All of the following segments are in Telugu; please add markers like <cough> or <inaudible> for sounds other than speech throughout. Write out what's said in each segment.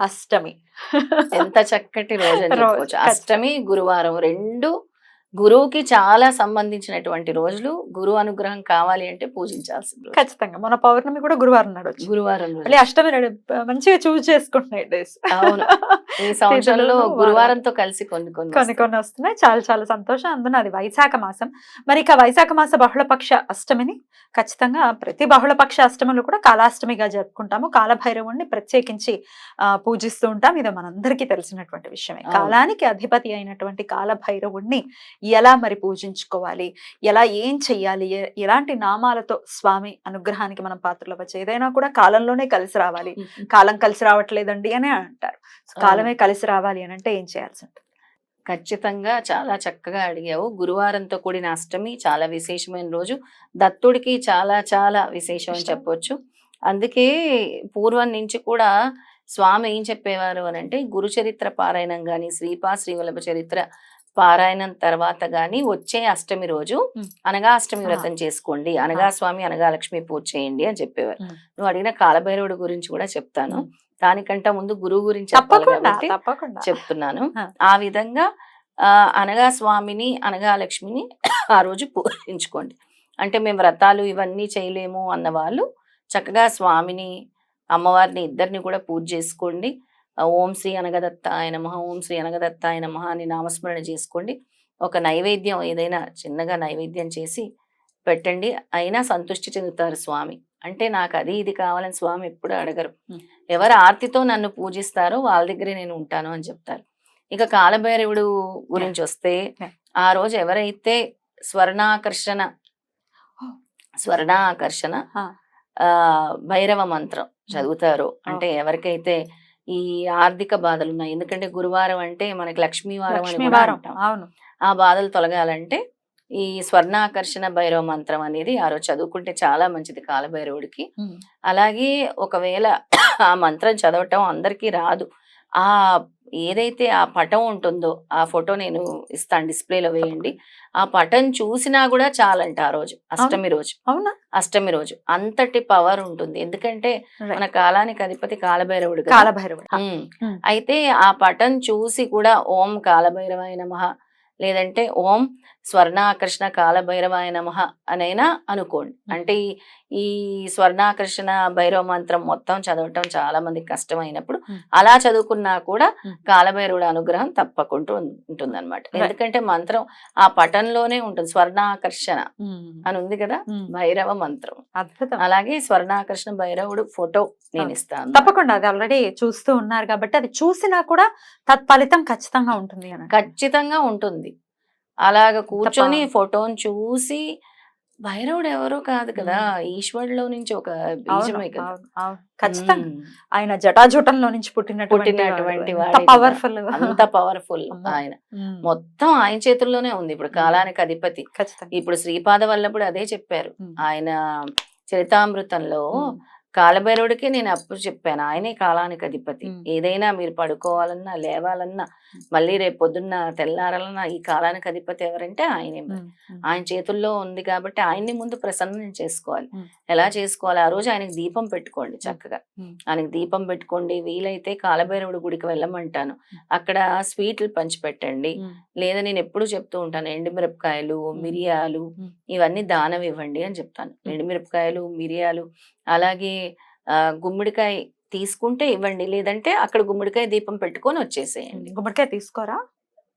అష్టమి. <laughs> ఎంత చక్కటి రోజు అని అష్టమి గురువారం రెండు గురువుకి చాలా సంబంధించినటువంటి రోజులు గురువు అనుగ్రహం కావాలి అంటే పూజించాల్సిన రోజు. ఖచ్చితంగా. మన పౌర్ణమి కూడా గురువారం నాడు గురువారం మళ్ళీ అష్టమి నాడు మంచిగా చూస్ చేసుకుంటున్నాయి డేస్ అవును. ఈ <laughs> సంవత్సరంలో గురువారంతో కలిసి కొన్ని కొన్ని కొన్ని. కొన్ని వస్తున్నాయి. చాలా చాలా సంతోషం. అందున అది వైశాఖ మాసం. మరి ఇక వైశాఖ మాస బహుళపక్ష అష్టమిని ఖచ్చితంగా ప్రతి బహుళపక్ష అష్టమిలో కూడా కాలాష్టమిగా జరుపుకుంటాము. కాలభైరవుణ్ణి ప్రత్యేకించి ఆ, పూజిస్తూ ఉంటాం. ఇది మనందరికీ తెలిసినటువంటి విషయమే. కాలానికి అధిపతి అయినటువంటి కాలభైరవుణ్ణి ఎలా మరి పూజించుకోవాలి? ఎలా ఏం చెయ్యాలి? ఎలాంటి నామాలతో స్వామి అనుగ్రహానికి మనం పాత్రలు అవ్వచ్చు ఏదైనా కూడా కాలంలోనే కలిసి రావాలి. కాలం కలిసి రావట్లేదండి అని అంటారు. కాలమే కలిసి రావాలి అని అంటే ఏం చేయాల్సి ఉంటుంది? ఖచ్చితంగా చాలా చక్కగా అడిగావు. గురువారంతో కూడిన అష్టమి చాలా విశేషమైన రోజు. దత్తుడికి చాలా చాలా విశేషం అని. చెప్పొచ్చు. అందుకే పూర్వం నుంచి కూడా స్వామి ఏం చెప్పేవారు అని అంటే గురు చరిత్ర పారాయణం గాని శ్రీపా శ్రీవల్లభ చరిత్ర పారాయణం తర్వాత గాని వచ్చే అష్టమి రోజు. అనగా అష్టమి. వ్రతం చేసుకోండి అనగా. స్వామి అనగా లక్ష్మి పూజ చేయండి అని చెప్పేవారు. నువ్వు అడిగిన కాలభైరవుడి గురించి కూడా చెప్తాను. దానికంటే ముందు గురువు గురించి చెప్పాలి కాబట్టి చెప్తున్నాను ఆ. విధంగా అనగా స్వామిని అనగా లక్ష్మిని <coughs> ఆ రోజు పూజించుకోండి అంటే మేము వ్రతాలు ఇవన్నీ చేయలేము అన్న వాళ్ళు చక్కగా స్వామిని అమ్మవారిని ఇద్దరిని కూడా పూజ చేసుకోండి ఓం శ్రీ అనగదత్త ఆయన మహా ఓం శ్రీ అనగదత్త ఆయన మహా అని నామస్మరణ చేసుకోండి. ఒక నైవేద్యం ఏదైనా చిన్నగా నైవేద్యం చేసి పెట్టండి. అయినా సంతృష్టి చెందుతారు స్వామి. అంటే నాకు అది ఇది కావాలని స్వామి ఎప్పుడు అడగరు. ఎవరు ఆర్తితో నన్ను పూజిస్తారో వాళ్ళ దగ్గరే నేను ఉంటాను అని చెప్తారు. ఇక కాలభైరవుడు గురించి వస్తే. ఆ రోజు ఎవరైతే స్వర్ణాకర్షణ. స్వర్ణాకర్షణ భైరవ మంత్రం చదువుతారో అంటే ఎవరికైతే ఈ ఆర్థిక బాధలు ఉన్నాయి. ఎందుకంటే గురువారం అంటే మనకి లక్ష్మీవారం అని అవును. ఆ బాధలు తొలగాలంటే ఈ స్వర్ణాకర్షణ భైరవ మంత్రం అనేది ఆ రోజు చదువుకుంటే చాలా మంచిది కాలభైరవుడికి. అలాగే ఒకవేళ ఆ మంత్రం చదవటం అందరికీ రాదు. ఆ ఏదైతే ఆ పటం ఉంటుందో ఆ ఫోటో నేను ఇస్తాను డిస్ప్లేలో వేయండి. ఆ పటం చూసినా కూడా చాలంట ఆ రోజు అష్టమి రోజు. అవునా? అష్టమి రోజు. అంతటి పవర్ ఉంటుంది. ఎందుకంటే మన కాలానికి అధిపతి కాలభైరవుడు. కాలభైరవుడు. అయితే ఆ పటం చూసి కూడా ఓం కాలభైరవాయ నమః లేదంటే ఓం స్వర్ణాకర్షణ కాలభైరవాయ నమః అనైనా అనుకోండి అంటే ఈ స్వర్ణాకర్షణ భైరవ మంత్రం మొత్తం చదవటం చాలా మందికి కష్టమైనప్పుడు. అలా చదువుకున్నా కూడా. కాలభైరవుడు అనుగ్రహం తప్పకుండా ఉంటుంది అనమాట. ఎందుకంటే మంత్రం ఆ పటంలోనే ఉంటుంది స్వర్ణాకర్షణ. అని ఉంది కదా. భైరవ మంత్రం అద్భుతం అలాగే స్వర్ణాకర్షణ భైరవుడు ఫోటో నేను. ఇస్తాను తప్పకుండా అది ఆల్రెడీ చూస్తూ ఉన్నారు కాబట్టి అది చూసినా కూడా తత్ఫలితం ఖచ్చితంగా ఉంటుంది ఖచ్చితంగా ఉంటుంది అలాగ కూర్చొని ఫోటోని చూసి భైరవుడు ఎవరో కాదు కదా ఈశ్వరులో నుంచి ఒక బీజమే కదా. ఖచ్చితంగా. ఆయన జటాజూటంలో నుంచి పుట్టినటువంటి పుట్టినటువంటి. పవర్ఫుల్ అంత పవర్ఫుల్. ఆయన. మొత్తం ఆయన చేతుల్లోనే ఉంది ఇప్పుడు కాలానికి అధిపతి. ఇప్పుడు శ్రీపాద వల్లప్పుడు అదే చెప్పారు. ఆయన చరితామృతంలో. కాలభైరవుడికి నేను అప్పుడు చెప్పాను ఆయనే కాలానికి అధిపతి. ఏదైనా మీరు పడుకోవాలన్నా లేవాలన్నా మళ్ళీ రేపు పొద్దున్న తెల్లారాలన్నా ఈ కాలానికి అధిపతి ఎవరంటే ఆయనే. ఆయన చేతుల్లో ఉంది కాబట్టి ఆయన్ని ముందు ప్రసన్నం చేసుకోవాలి. ఎలా చేసుకోవాలి? ఆ రోజు ఆయనకి దీపం పెట్టుకోండి చక్కగా. ఆయనకి దీపం పెట్టుకోండి వీలైతే కాలభైరవుడి గుడికి వెళ్ళమంటాను. అక్కడ స్వీట్లు పంచిపెట్టండి. లేదా నేను ఎప్పుడు చెప్తూ ఉంటాను ఎండుమిరపకాయలు మిరియాలు. ఇవన్నీ దానం ఇవ్వండి అని చెప్తాను. ఎండుమిరపకాయలు మిరియాలు అలాగే గుమ్మడికాయ తీసుకుంటే ఇవ్వండి. లేదంటే అక్కడ గుమ్మడికాయ దీపం పెట్టుకొని వచ్చేసేయండి. గుమ్మడికాయ తీసుకోరా?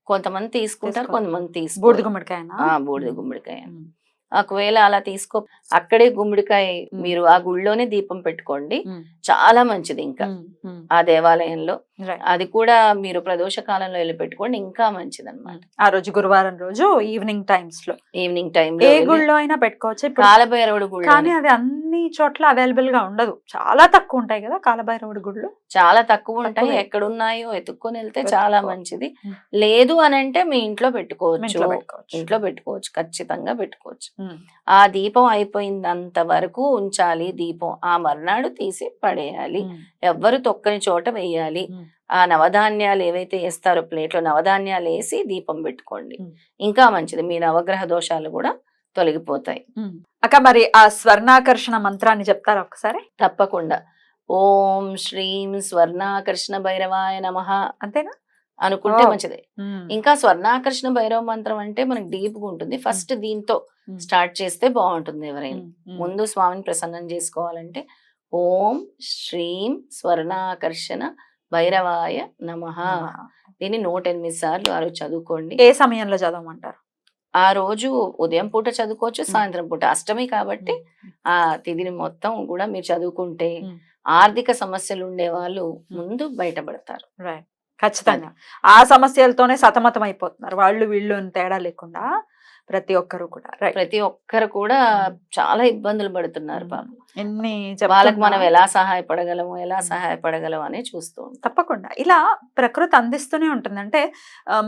కొంతమంది తీసుకుంటారు. కొంతమంది తీసుకోరు. బూడిద గుమ్మడికాయనా? ఆ బూడిద గుమ్మడికాయ. ఒకవేళ అలా తీసుకో అక్కడే గుమ్మడికాయ. మీరు ఆ గుళ్ళోనే దీపం పెట్టుకోండి. చాలా మంచిది ఇంకా. ఆ దేవాలయంలో. అది కూడా మీరు ప్రదోష కాలంలో వెళ్ళి పెట్టుకోండి ఇంకా మంచిది అనమాట ఆ రోజు గురువారం రోజు ఈవినింగ్ టైమ్స్లో ఈవినింగ్ టైం ఏ గుళ్ళో అయినా పెట్టుకోవచ్చు కాలభైరవుడు గుళ్ళో కానీ అది అన్ని చోట్ల అవైలబుల్గా ఉండదు చాలా తక్కువ ఉంటాయి కదా కాలభైరవుడి గుళ్ళు చాలా తక్కువ ఉంటాయి తక్కువే. ఎక్కడున్నాయో ఎత్తుక్కొని వెళ్తే చాలా. మంచిది. లేదు అని అంటే మీ ఇంట్లో పెట్టుకోవచ్చు ఇంట్లో పెట్టుకోవచ్చు ఖచ్చితంగా పెట్టుకోవచ్చు. ఆ దీపం అయిపోయినంత వరకు ఉంచాలి దీపం ఆ మర్నాడు తీసి పడేయాలి. ఎవ్వరు తొక్కని చోట వేయాలి. ఆ నవధాన్యాలు ఏవైతే వేస్తారో ప్లేట్లో నవధాన్యాలు వేసి దీపం పెట్టుకోండి. ఇంకా మంచిది మీ నవగ్రహ దోషాలు కూడా తొలగిపోతాయి. అక్క మరి ఆ స్వర్ణాకర్షణ మంత్రాన్ని చెప్తారా ఒకసారి తప్పకుండా ఓం శ్రీం స్వర్ణాకర్షణ భైరవాయ నమ అంతేనా అనుకుంటే. మంచిది. ఇంకా స్వర్ణాకర్షణ భైరవ మంత్రం అంటే మనకి డీప్గా ఉంటుంది ఫస్ట్ దీంతో. స్టార్ట్ చేస్తే బాగుంటుంది ఎవరైనా. ముందు స్వామిని ప్రసన్నం చేసుకోవాలంటే ఓం శ్రీం స్వర్ణాకర్షణ భైరవాయ నమ. దీన్ని నూట ఎనిమిది సార్లు ఆ రోజు చదువుకోండి. ఏ సమయంలో చదవమంటారు? ఆ రోజు ఉదయం పూట చదువుకోవచ్చు సాయంత్రం పూట. అష్టమి కాబట్టి ఆ తిథిని మొత్తం కూడా మీరు చదువుకుంటే. ఆర్థిక సమస్యలు ఉండే వాళ్ళు ముందు బయటపడతారు. రైట్. ఖచ్చితంగా. ఆ సమస్యలతోనే సతమతం అయిపోతున్నారు వాళ్ళు వీళ్ళు తేడా లేకుండా ప్రతి ఒక్కరు కూడా. ప్రతి ఒక్కరు కూడా చాలా ఇబ్బందులు పడుతున్నారు పాపం. ఎన్ని వాళ్ళకి మనం. ఎలా సహాయపడగలము ఎలా సహాయపడగలము అని చూస్తూ తప్పకుండా. ఇలా ప్రకృతి అందిస్తూనే ఉంటుంది. అంటే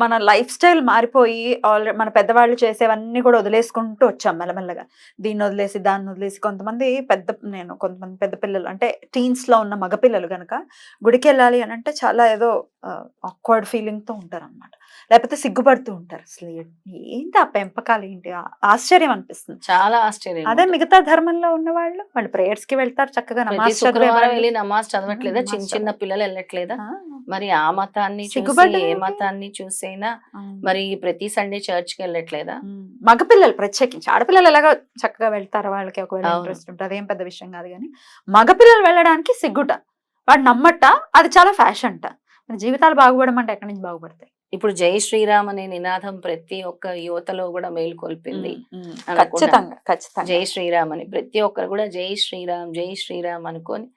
మన లైఫ్ స్టైల్ మారిపోయి ఆల్రెడీ మన పెద్దవాళ్ళు చేసేవన్నీ కూడా వదిలేసుకుంటూ వచ్చాం మెల్లమెల్లగా. దీన్ని వదిలేసి దాన్ని వదిలేసి కొంతమంది పెద్ద నేను కొంతమంది పెద్ద పిల్లలు అంటే టీన్స్లో ఉన్న మగపిల్లలు గనక గుడికి వెళ్ళాలి అని అంటే చాలా ఏదో ఆక్వర్డ్ ఫీలింగ్తో ఉంటారు అనమాట లేకపోతే సిగ్గుపడుతూ ఉంటారు. అసలు ఏంటి ఆ పెంపకాలు ఏంటి? ఆశ్చర్యం అనిపిస్తుంది. చాలా ఆశ్చర్యం అదే. మిగతా ధర్మంలో ఉన్న వాళ్ళు వాళ్ళు ప్రేయర్స్కి వెళ్తారు చక్కగా నమాజ్. వెళ్ళి. నమాజ్ చదవట్లేదా? చిన్న చిన్న పిల్లలు వెళ్ళట్లేదా? మరి ఆ మతాన్ని చూసి ఏ? మతాన్ని చూసైనా. మరి ప్రతి సండే చర్చ్కి వెళ్ళట్లేదా మగపిల్లలు ప్రత్యేకించి ఆడపిల్లలు ఎలాగో చక్కగా వెళ్తారు వాళ్ళకి ఒకవేళ. ఇంట్రెస్ట్ ఉంటుంది అదేం పెద్ద విషయం కాదు కానీ మగపిల్లలు వెళ్ళడానికి సిగ్గుట. వాడు నమ్మట అది చాలా ఫ్యాషన్ అంట మన జీవితాలు బాగుపడడం అంటే ఎక్కడి నుంచి బాగుపడతాయి? ఇప్పుడు జై శ్రీరామ్ అనే నినాదం ప్రతి ఒక్క యువతలో కూడా మేలుకొల్పింది. ఖచ్చితంగా ఖచ్చితంగా జై శ్రీరామ్ అని ప్రతి ఒక్కరు కూడా జై శ్రీరామ్ జై శ్రీరామ్ అనుకొని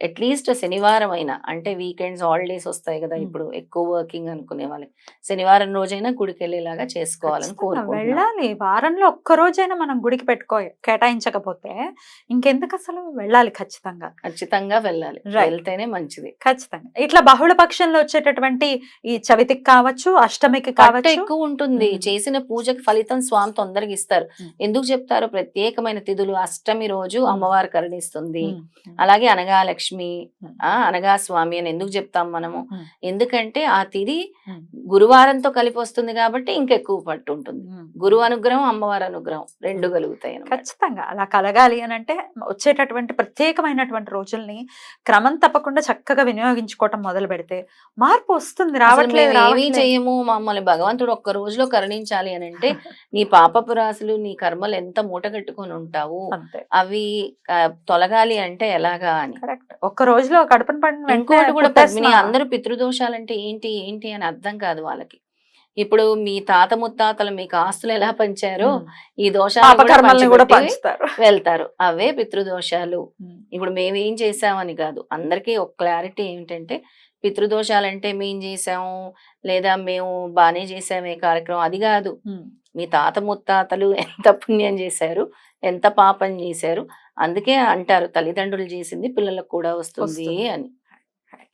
అట్లీస్ట్ శనివారం అయినా అంటే వీకెండ్స్ హాలిడేస్ వస్తాయి కదా. ఇప్పుడు ఎక్కువ వర్కింగ్ అనుకునే వాళ్ళకి. శనివారం రోజైనా గుడికి వెళ్ళేలాగా చేసుకోవాలని ఖచ్చితంగా కోరుకుంటున్నాం. వెళ్ళాలి. వారంలో ఒక్క రోజైనా మనం గుడికి పెట్టుకో కేటాయించకపోతే ఇంకెందుకు అసలు వెళ్ళాలి ఖచ్చితంగా. ఖచ్చితంగా వెళ్ళాలి. వెళ్తేనే మంచిది. ఖచ్చితంగా. ఇట్లా బహుళ పక్షంలో వచ్చేటటువంటి ఈ చవితికి కావచ్చు అష్టమికి కావచ్చు. ఎక్కువ ఉంటుంది. చేసిన పూజకి ఫలితం స్వామి తొందరగా ఇస్తారు. ఎందుకు చెప్తారు? ప్రత్యేకమైన తిథులు అష్టమి రోజు మ్మ్. అమ్మవారు కరుణిస్తుంది. అలాగే అనగా లక్ష్మి ఆ అనగా స్వామి అని ఎందుకు చెప్తాం మనము. ఎందుకంటే ఆ మ్మ్. గురువారంతో కలిపి వస్తుంది కాబట్టి ఇంకెక్కువ పట్టు ఉంటుంది. గురువు అనుగ్రహం అమ్మవారి అనుగ్రహం రెండు కలుగుతాయి. ఖచ్చితంగా అలా కలగాలి అని అంటే వచ్చేటటువంటి ప్రత్యేకమైనటువంటి రోజుల్ని క్రమం తప్పకుండా చక్కగా వినియోగించుకోవటం మొదలు పెడితే మార్పు వస్తుంది రావట్లేదు ఏమీ. చెయ్యము మమ్మల్ని భగవంతుడు ఒక్క రోజులో కరుణించాలి అని అంటే నీ పాపపు రాశులు నీ కర్మలు ఎంత మూట కట్టుకొని ఉంటావు అవి తొలగాలి అంటే ఎలాగా అని ఒక్క రోజులో కడుపున పడిన ఇంకోటి కూడా. పద్మిని అందరూ పితృదోషాలంటే ఏంటి ఏంటి అని అర్థం కాదు వాళ్ళకి ఇప్పుడు మీ తాత ముత్తాతలు మీకు ఆస్తులు ఎలా పంచారో. ఈ దోషాలు వెళ్తారు అవే పితృదోషాలు. ఇప్పుడు మేమేం చేసామని కాదు అందరికీ ఒక క్లారిటీ ఏంటంటే పితృదోషాలంటే మేం చేసాము లేదా మేము బానే చేసామే కార్యక్రమం అది కాదు. మీ తాత ముత్తాతలు ఎంత పుణ్యం చేశారు ఎంత పాపం చేశారు అందుకే అంటారు తల్లిదండ్రులు చేసింది పిల్లలకు కూడా వస్తుంది. అని.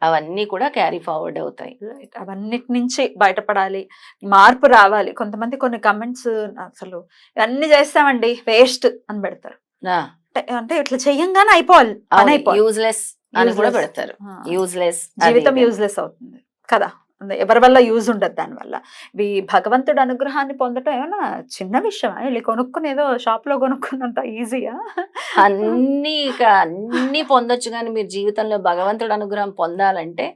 అవన్నీ కూడా క్యారీ ఫార్వర్డ్ అవుతాయి. అవన్నిటి నుంచి బయటపడాలి మార్పు రావాలి. కొంతమంది కొన్ని కమెంట్స్ అసలు ఇవన్నీ చేస్తామండి వేస్ట్ అని పెడతారు. అంటే- ఇట్లా చెయ్యంగానే అయిపోవాలి యూజ్లెస్ అని కూడా. పెడతారు. యూజ్లెస్ జీవితం యూజ్లెస్ అవుతుంది కదా. ఎవరి వల్ల యూజ్ ఉండదు దానివల్ల ఇవి భగవంతుడి అనుగ్రహాన్ని పొందటం ఏమైనా చిన్న విషయమా? వెళ్ళి కొనుక్కుని ఏదో షాప్లో కొనుక్కున్నంత ఈజీయా? అన్ని ఇక అన్ని పొందొచ్చు కానీ మీరు జీవితంలో భగవంతుడు అనుగ్రహం పొందాలంటే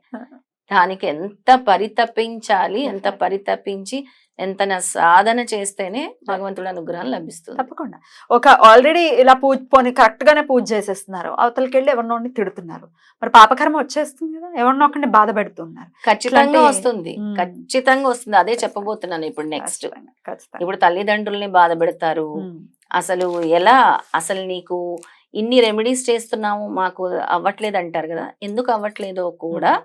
దానికి ఎంత పరితపించాలి ఎంత పరితపించి ఎంత సాధన చేస్తేనే భగవంతుడు అనుగ్రహం లభిస్తుంది. తప్పకుండా. ఒక ఆల్రెడీ ఇలా పూజ పోని కరెక్ట్ గానే పూజ చేసేస్తున్నారు. అవతలకి వెళ్ళి ఎవరినోడిని తిడుతున్నారు. మరి పాపకర్మ వచ్చేస్తుంది కదా ఎవరినో ఒకరిని బాధ పెడుతున్నారు ఖచ్చితంగా వస్తుంది. ఖచ్చితంగా వస్తుంది. అదే చెప్పబోతున్నాను ఇప్పుడు నెక్స్ట్. ఇప్పుడు తల్లిదండ్రుల్ని బాధ పెడతారు. అసలు ఎలా? అసలు నీకు ఇన్ని రెమెడీస్ చేస్తున్నాము మాకు అవ్వట్లేదు అంటారు కదా ఎందుకు అవ్వట్లేదో కూడా.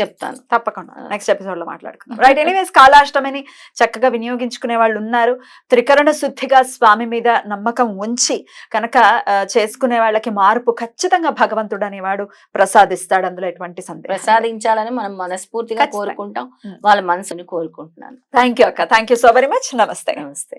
చెప్తాను. తప్పకుండా. నెక్స్ట్ ఎపిసోడ్లో మాట్లాడుకుందాం. రైట్ ఎనీవేస్ కాళాష్టమిని చక్కగా వినియోగించుకునే వాళ్ళు ఉన్నారు. త్రికరణ శుద్ధిగా స్వామి మీద నమ్మకం ఉంచి కనుక చేసుకునే వాళ్ళకి మార్పు ఖచ్చితంగా భగవంతుడు అనేవాడు ప్రసాదిస్తాడు అందులో ఎటువంటి సందేహం ప్రసాదించాలని మనం మనస్ఫూర్తిగా. కోరుకుంటాం. వాళ్ళ మనసుని కోరుకుంటున్నాను. థ్యాంక్ యూ అక్క. Thank you so very much నమస్తే. నమస్తే.